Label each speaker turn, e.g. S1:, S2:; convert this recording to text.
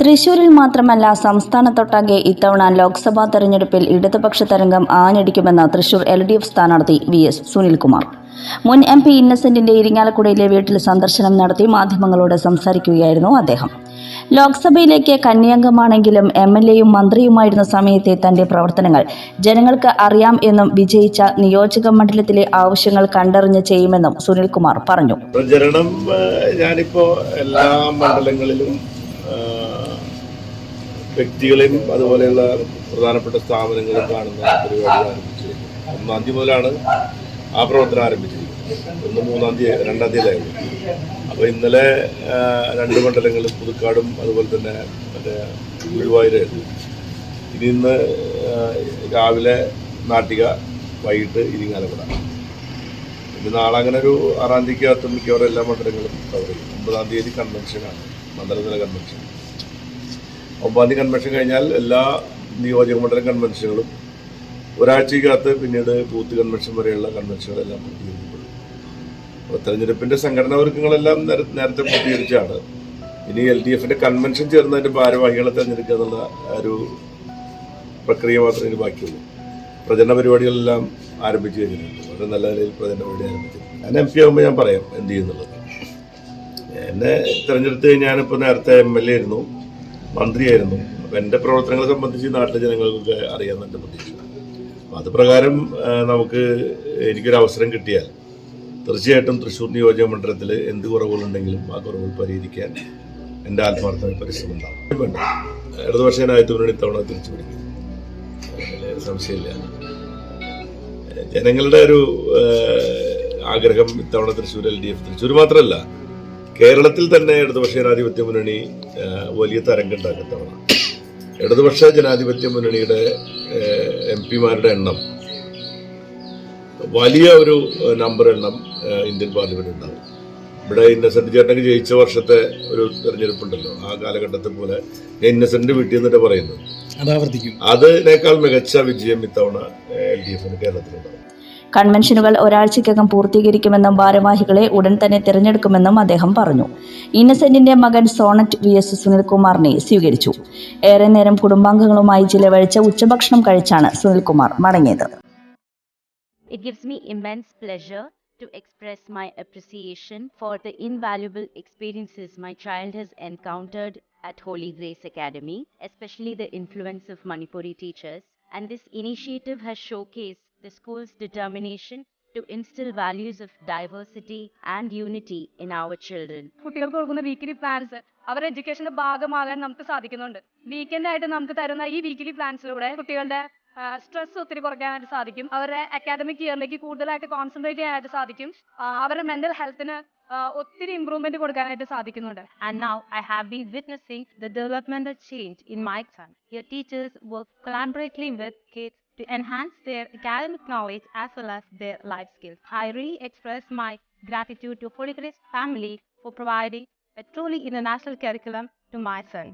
S1: തൃശൂരിൽ മാത്രമല്ല സംസ്ഥാനത്തൊട്ടാകെ ഇത്തവണ ലോക്സഭാ തെരഞ്ഞെടുപ്പിൽ ഇടതുപക്ഷ തരംഗം ആഞ്ഞടിക്കുമെന്ന് തൃശൂർ എൽ ഡി എഫ് സ്ഥാനാർത്ഥി വി എസ് സുനിൽകുമാർ മുൻ എം പി ഇന്നസെന്റിന്റെ ഇരിങ്ങാലക്കുടയിലെ വീട്ടിൽ സന്ദർശനം നടത്തി മാധ്യമങ്ങളോട് സംസാരിക്കുകയായിരുന്നു അദ്ദേഹം ലോക്സഭയിലേക്ക് കന്യാംഗമാണെങ്കിലും എം എൽ എയും മന്ത്രിയുമായിരുന്ന സമയത്തെ തന്റെ പ്രവർത്തനങ്ങൾ ജനങ്ങൾക്ക് അറിയാം എന്നും വിജയിച്ച നിയോജക മണ്ഡലത്തിലെ ആവശ്യങ്ങൾ കണ്ടറിഞ്ഞ് ചെയ്യുമെന്നും സുനിൽകുമാർ പറഞ്ഞു
S2: പ്രചരണം ഞാനിപ്പോ എല്ലാ മണ്ഡലങ്ങളിലും വ്യക്തികളെയും അതുപോലെയുള്ള പ്രധാനപ്പെട്ട സ്ഥാപനങ്ങളും കാണുന്ന പരിപാടികൾ ആരംഭിച്ചിരിക്കുന്നത് ഒന്നാം തീയതി മുതലാണ് ആ പ്രവർത്തനം ആരംഭിച്ചിരിക്കുന്നത് ഒന്ന് മൂന്നാം തീയതി രണ്ടാം തീയതിയിലായിരുന്നു അപ്പോൾ ഇന്നലെ രണ്ട് മണ്ഡലങ്ങളിൽ പുതുക്കാടും അതുപോലെ തന്നെ മറ്റേ ഗുരുവായൂരായിരുന്നു ഇനി ഇന്ന് രാവിലെ നാട്ടിക വൈകിട്ട് ഇരിങ്ങാലക്കുട ഇനി നാളെ അങ്ങനെ ഒരു ആറാം തീയതിക്കകത്ത് മിക്കവാറും എല്ലാ മണ്ഡലങ്ങളും കവർ ചെയ്യും ഒമ്പതാം തീയതി കൺവെൻഷനാണ് മണ്ഡലതല കൺവെൻഷൻ ഒമ്പാന്തി കൺവെൻഷൻ കഴിഞ്ഞാൽ എല്ലാ നിയോജക മണ്ഡലം കൺവെൻഷനുകളും ഒരാഴ്ചയ്ക്കകത്ത് പിന്നീട് ബൂത്ത് കൺവെൻഷൻ വരെയുള്ള കൺവെൻഷനുകളെല്ലാം പൂർത്തീകരിക്കപ്പെടും അപ്പോൾ തെരഞ്ഞെടുപ്പിൻ്റെ സംഘടനാ ഒരുക്കങ്ങളെല്ലാം നേരത്തെ പൂർത്തീകരിച്ചാണ് ഇനി എൽ ഡി എഫിൻ്റെ കൺവെൻഷൻ ചേർന്നതിൻ്റെ ഭാരവാഹികളെ തെരഞ്ഞെടുക്കുക എന്നുള്ള ഒരു പ്രക്രിയ മാത്രമേ ഇനി ബാക്കിയുള്ളൂ പ്രചരണ പരിപാടികളെല്ലാം ആരംഭിച്ചു കഴിഞ്ഞിട്ടുണ്ട് വളരെ നല്ല നിലയിൽ പ്രചരണ പരിപാടി ആരംഭിച്ചിട്ടുണ്ട് ഞാൻ എം പി ആകുമ്പോൾ ഞാൻ പറയാം എന്ത് ചെയ്യുന്നുള്ളത് എന്നെ തിരഞ്ഞെടുത്ത് കഴിഞ്ഞാൽ ഇപ്പോൾ നേരത്തെ എം എൽ എ ആയിരുന്നു മന്ത്രിയായിരുന്നു അപ്പം എൻ്റെ പ്രവർത്തനങ്ങളെ സംബന്ധിച്ച് നാട്ടിലെ ജനങ്ങൾക്ക് അറിയാമെന്ന് എൻ്റെ പ്രതീക്ഷ അപ്പം അത് പ്രകാരം നമുക്ക് എനിക്കൊരു അവസരം കിട്ടിയാൽ തീർച്ചയായിട്ടും തൃശ്ശൂർ നിയോജക മണ്ഡലത്തിൽ എന്ത് കുറവുകളുണ്ടെങ്കിലും ആ കുറവുകൾ പരിഹരിക്കാൻ എൻ്റെ ആത്മാർത്ഥമായ പരിശ്രമം ഉണ്ടാകും വേണ്ട ഇടതുപക്ഷ ജനാധിപത്യത്തിനോട് ഇത്തവണ തിരിച്ചു പിടിക്കും സംശയമില്ല ജനങ്ങളുടെ ഒരു ആഗ്രഹം ഇത്തവണ Thrissur L D F Thrissur മാത്രമല്ല കേരളത്തിൽ തന്നെ ഇടതുപക്ഷ ജനാധിപത്യ മുന്നണി വലിയ തരംഗുണ്ടാക്കുന്നതാണ് ഇടതുപക്ഷ ജനാധിപത്യ മുന്നണിയുടെ എം പിമാരുടെ എണ്ണം വലിയ ഒരു നമ്പർ എണ്ണം ഇന്ത്യൻ പാർലമെന്റ് ഉണ്ടാവും ഇവിടെ ഇന്നസെന്റ് ചേട്ടനൊക്കെ ജയിച്ച വർഷത്തെ ഒരു തെരഞ്ഞെടുപ്പുണ്ടല്ലോ ആ കാലഘട്ടത്തെ പോലെ ഞാൻ ഇന്നസെന്റ് വീട്ടിൽ നിന്നിട്ട് പറയുന്നത് അതിനേക്കാൾ മികച്ച വിജയം ഇത്തവണ എൽ ഡി എഫിന് കേരളത്തിലുണ്ടാവും
S1: കൺവെൻഷനുകൾ ഒരാഴ്ചയ്ക്കകം പൂർത്തീകരിക്കുമെന്നും ഭാരവാഹികളെ ഉടൻ തന്നെ തിരഞ്ഞെടുക്കുമെന്നും അദ്ദേഹം പറഞ്ഞു ഇന്നസെന്റിന്റെ മകൻ സോണറ്റ് വി എസ് സുനിൽകുമാറിനെ സ്വീകരിച്ചു ഏറെ നേരം കുടുംബാംഗങ്ങളുമായി ചിലവഴിച്ച ഉച്ചഭക്ഷണം കഴിച്ചാണ് സുനിൽകുമാർ മടങ്ങിയത്
S3: It gives me immense pleasure to express my appreciation for the invaluable experiences my child has encountered at Holy Grace Academy, especially the influence of Manipuri teachers, and this initiative has showcased the school's determination to instill values of diversity and unity in our children.
S4: കുട്ടികൾക്ക് കൊടുക്കുന്ന weekly plans അവർ എഡ്യൂക്കേഷന്റെ ഭാഗമാകാൻ നമുക്ക് സാധിക്കുന്നുണ്ട് weekend ആയിട്ട് നമുക്ക് തരുന്ന ഈ weekly പ്ലാൻസിലൂടെ കുട്ടികളുടെ സ്ട്രെസ് ഒത്തിരി കുറയ്ക്കാനായിട്ട് സാധിക്കും അവരുടെ അക്കാദമിക് ഇയറിലേക്ക് കൂടുതലായിട്ട് കോൺസെൻട്രേറ്റ് ചെയ്യാനായിട്ട് സാധിക്കും അവരുടെ മെന്റൽ ഹെൽത്തിന് ഒത്തിരി ഇംപ്രൂവ്മെന്റ് കൊടുക്കാനായിട്ട് സാധിക്കുന്നുണ്ട്
S3: and now I have been witnessing the developmental change in my son your teachers work collaboratively with kids to enhance their academic knowledge as well as their life skills. I really express my gratitude to Grace family for providing a truly international curriculum to my son.